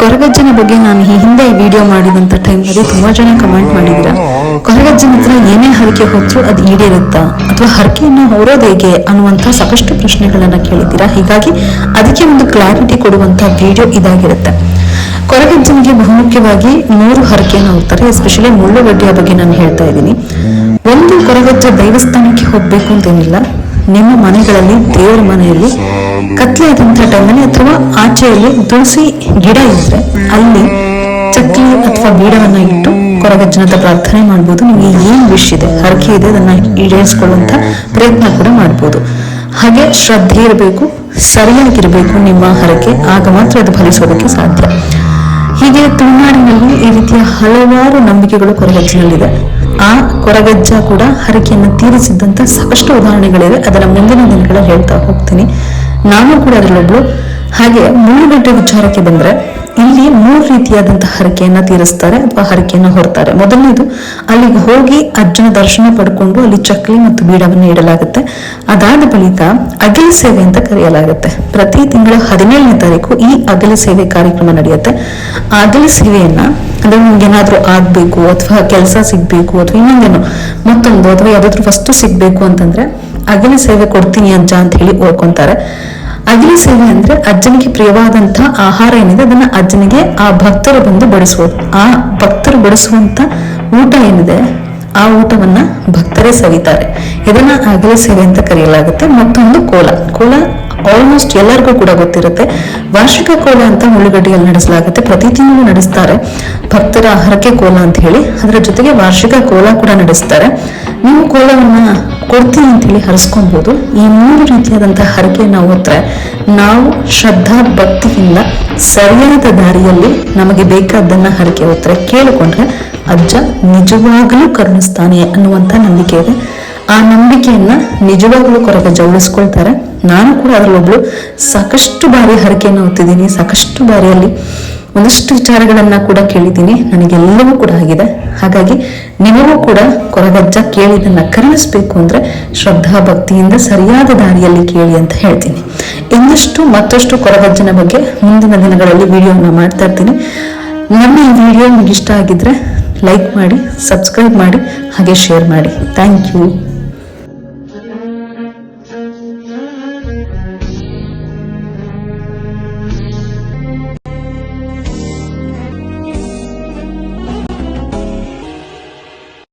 ಕೊರಗಜ್ಜನ ಬಗ್ಗೆ ನಾನು ಈ ಹಿಂದೆ ಈ ವಿಡಿಯೋ ಮಾಡಿದಂತ ಟೈಮ್ನಲ್ಲಿ ತುಂಬಾ ಜನ ಕಮೆಂಟ್ ಮಾಡಿದ್ರ. ಕೊರಗಜ್ಜನ ಹತ್ರ ಏನೇ ಹರಕೆ ಹೊತ್ತರೂ ಅದು ಈಡೇರುತ್ತಾ? ಅಥವಾ ಹರಕೆಯನ್ನು ಹೊರೋದು ಹೇಗೆ ಅನ್ನುವಂತ ಸಾಕಷ್ಟು ಪ್ರಶ್ನೆಗಳನ್ನ ಕೇಳಿದ್ದೀರಾ? ಹೀಗಾಗಿ ಅದಕ್ಕೆ ಒಂದು ಕ್ಲಾರಿಟಿ ಕೊಡುವಂತ ವಿಡಿಯೋ ಇದಾಗಿರುತ್ತೆ. ಕೊರಗಜ್ಜನಿಗೆ ಬಹುಮುಖ್ಯವಾಗಿ ಮೂರು ಹರಕೆಯನ್ನು ಹೋಗ್ತಾರೆ ಎಸ್ಪೆಷಲಿ ಮುಳ್ಳುಗಡ್ಡೆಯ ಬಗ್ಗೆ ನಾನು ಹೇಳ್ತಾ ಇದ್ದೀನಿ. ಒಂದು ಕೊರಗಜ್ಜ ದೇವಸ್ಥಾನಕ್ಕೆ ಹೋಗ್ಬೇಕು ಅಂತೇನಿಲ್ಲ ನಿಮ್ಮ ಮನೆಗಳಲ್ಲಿ, ದೇವರ ಮನೆಯಲ್ಲಿ ಕತ್ಲೆ ಆದಂತಹ ಟೈಮಲ್ಲಿ ಅಥವಾ ಆಚೆಯಲ್ಲಿ ತುಳಸಿ ಗಿಡ ಇದ್ರೆ ಅಲ್ಲಿ ಚಕ್ಲಿ ಅಥವಾ ಬೀಡವನ್ನ ಇಟ್ಟು ಕೊರಗಜ್ಜನದ ಪ್ರಾರ್ಥನೆ ಮಾಡ್ಬೋದು. ನಿಮಗೆ ಏನ್ ವಿಷ್ ಇದೆ? ಹರಕೆ ಇದೆ, ಅದನ್ನ ಈಡೇರಿಸ್ಕೊಳ್ಳುವಂತ ಪ್ರಯತ್ನ ಕೂಡ ಮಾಡ್ಬೋದು. ಹಾಗೆ ಶ್ರದ್ಧೆ ಇರಬೇಕು, ಸರಿಯಾಗಿರಬೇಕು ನಿಮ್ಮ ಹರಕೆ, ಆಗ ಮಾತ್ರ ಅದು ಫಲಿಸೋದಕ್ಕೆ ಸಾಧ್ಯ. ಹೀಗೆ ತುಳುನಾಡಿನಲ್ಲಿ ಈ ರೀತಿಯ ಹಲವಾರು ನಂಬಿಕೆಗಳು ಕೊರಗಜ್ಜನಲ್ಲಿದೆ. ಆ ಕೊರಗಜ್ಜ ಕೂಡ ಹರಕೆಯನ್ನು ತೀರಿಸಿದ್ದಂತ ಸಾಕಷ್ಟು ಉದಾಹರಣೆಗಳಿವೆ. ಅದರ ಮುಂದಿನ ದಿನಗಳಲ್ಲಿ ಹೇಳ್ತಾ ಹೋಗ್ತೀನಿ. ನಾನು ಕೂಡ ಅದರಲ್ಲೊಬ್ಳು. ಹಾಗೆ ಮುಳ್ಳುಗಡ್ಡೆ ವಿಚಾರಕ್ಕೆ ಬಂದ್ರೆ ಇಲ್ಲಿ ಮೂರು ರೀತಿಯಾದಂತಹ ಹರಕೆಯನ್ನ ತೀರಿಸ್ತಾರೆ ಅಥವಾ ಹರಕೆಯನ್ನ ಹೊರತಾರೆ. ಮೊದಲನೇದು, ಅಲ್ಲಿಗೆ ಹೋಗಿ ಅಜ್ಜನ ದರ್ಶನ ಪಡ್ಕೊಂಡು ಅಲ್ಲಿ ಚಕ್ಲಿ ಮತ್ತು ಬೀಡವನ್ನು ಇಡಲಾಗುತ್ತೆ. ಅದಾದ ಬಳಿಕ ಅಗಲ ಸೇವೆ ಅಂತ ಕರೆಯಲಾಗುತ್ತೆ. ಪ್ರತಿ ತಿಂಗಳ ಹದಿನೇಳನೇ ತಾರೀಕು ಈ ಅಗಲ ಸೇವೆ ಕಾರ್ಯಕ್ರಮ ನಡೆಯುತ್ತೆ. ಅಗಲ ಸೇವೆಯನ್ನ, ಅಂದ್ರೆ ನಿಮ್ಗೆ ಏನಾದ್ರೂ ಆಗ್ಬೇಕು ಅಥವಾ ಕೆಲಸ ಸಿಗ್ಬೇಕು ಅಥವಾ ಇನ್ನೊಂದೇನೋ, ಮತ್ತೊಂದು ಅಥವಾ ಯಾವ್ದಾದ್ರು ವಸ್ತು ಸಿಗ್ಬೇಕು ಅಂತಂದ್ರೆ ಅಗಲ ಸೇವೆ ಕೊಡ್ತೀನಿ ಅಜ್ಜ ಅಂತ ಹೇಳಿ ಓದ್ಕೊಂತಾರೆ ಅಗಲಿ ಸೇವೆ ಅಂದ್ರೆ ಅಜ್ಜನಿಗೆ ಪ್ರಿಯವಾದಂತಹ ಆಹಾರ ಏನಿದೆ, ಅದನ್ನ ಅಜ್ಜನಿಗೆ ಆ ಭಕ್ತರು ಬಂದು ಬಡಿಸುವುದು ಆ ಭಕ್ತರು ಬಡಿಸುವಂತ ಊಟ ಏನಿದೆ, ಆ ಊಟವನ್ನ ಭಕ್ತರೇ ಸವಿತಾರೆ. ಇದನ್ನ ಅಗಲಿ ಸೇವೆ ಅಂತ ಕರೆಯಲಾಗುತ್ತೆ. ಮತ್ತೊಂದು ಕೋಲ ಕೋಲ ಆಲ್ಮೋಸ್ಟ್ ಎಲ್ಲರಿಗೂ ಕೂಡ ಗೊತ್ತಿರುತ್ತೆ. ವಾರ್ಷಿಕ ಕೋಲ ಅಂತ ಮುಳ್ಳುಗಡ್ಡೆಯಲ್ಲಿ ನಡೆಸಲಾಗುತ್ತೆ. ಪ್ರತಿ ತಿಂಗಳು ನಡೆಸ್ತಾರೆ ಭಕ್ತರ ಹರಕೆ ಕೋಲ ಅಂತ ಹೇಳಿ. ಅದರ ಜೊತೆಗೆ ವಾರ್ಷಿಕ ಕೋಲ ಕೂಡ ನಡೆಸ್ತಾರೆ. ನೀವು ಕೋಲವನ್ನ ಕೊಡ್ತೀನಿ ಅಂತ ಹೇಳಿ ಹರಿಸ್ಕೊಬಹುದು ಈ ಮೂರು ರೀತಿಯಾದಂತಹ ಹರಕೆಯನ್ನ ಹೊತ್ರೆ ನಾವು ಶ್ರದ್ಧಾ ಭಕ್ತಿಯಿಂದ ಸರಿಯಾದ ದಾರಿಯಲ್ಲಿ ನಮಗೆ ಬೇಕಾದ್ದನ್ನ ಹರಕೆ ಹೊತ್ರೆ ಕೇಳಿಕೊಂಡ್ರೆ ಅಜ್ಜ ನಿಜವಾಗಲೂ ಕರುಣಿಸ್ತಾನೆ ಅನ್ನುವಂತ ನಂಬಿಕೆ ಇದೆ. ಆ ನಂಬಿಕೆಯನ್ನ ನಿಜವಾಗಲೂ ಕೊರಗಜ್ಜ ಉಳಿಸ್ಕೊಳ್ತಾರೆ ನಾನು ಕೂಡ ಅದರಲ್ಲೊಬ್ಳು ಸಾಕಷ್ಟು ಬಾರಿ ಹರಕೆಯನ್ನು ಹೊತ್ತಿದ್ದೀನಿ, ಸಾಕಷ್ಟು ಬಾರಿಯಲ್ಲಿ ಒಂದಷ್ಟು ವಿಚಾರಗಳನ್ನ ಕೂಡ ಕೇಳಿದ್ದೀನಿ. ನನಗೆಲ್ಲವೂ ಕೂಡ ಆಗಿದೆ. ಹಾಗಾಗಿ ನಿಮಗೂ ಕೂಡ ಕೊರಗಜ್ಜ ಕೇಳಿದನ್ನ ಕರುಣಿಸ್ಬೇಕು ಅಂದ್ರೆ ಶ್ರದ್ಧಾ ಭಕ್ತಿಯಿಂದ ಸರಿಯಾದ ದಾರಿಯಲ್ಲಿ ಕೇಳಿ ಅಂತ ಹೇಳ್ತೀನಿ. ಇನ್ನಷ್ಟು ಮತ್ತಷ್ಟು ಕೊರಗಜ್ಜನ ಬಗ್ಗೆ ಮುಂದಿನ ದಿನಗಳಲ್ಲಿ ವಿಡಿಯೋನ ಮಾಡ್ತಾ ಇರ್ತೀನಿ. ನಮ್ಮ ಈ ವಿಡಿಯೋ ನಿಮಗೆ ಇಷ್ಟ ಆಗಿದ್ರೆ ಲೈಕ್ ಮಾಡಿ, ಸಬ್ಸ್ಕ್ರೈಬ್ ಮಾಡಿ, ಹಾಗೆ ಶೇರ್ ಮಾಡಿ. Thank you.